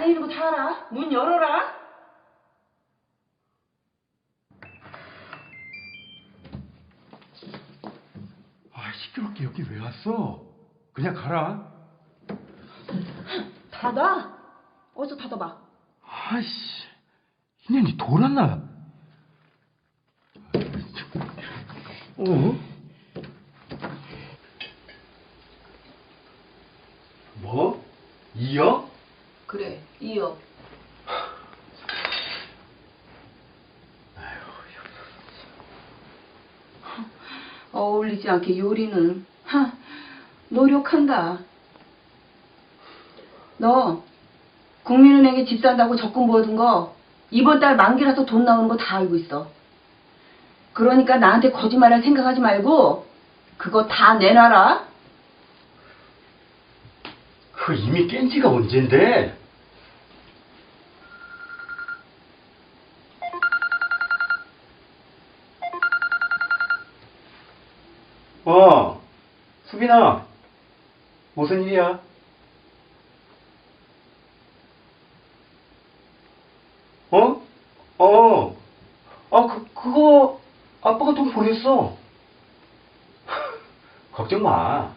다니는 거 다 알아. 문 열어라. 아, 시끄럽게 여기 왜 왔어? 그냥 가라. 닫아. 어디서 닫아봐. 아이씨, 이년이 돌았나? 어? 뭐? 이어? 그래, 이어. 어울리지 않게 요리는 하, 노력한다. 너 국민은행에 집 산다고 적금 모아둔 거 이번 달 만기라서 돈 나오는 거 다 알고 있어. 그러니까 나한테 거짓말할 생각하지 말고 그거 다 내놔라. 그 이미 깬 지가 언젠데? 어, 수빈아, 무슨 일이야? 어? 어, 아, 그, 그거, 아빠가 돈 보냈어. 걱정 마.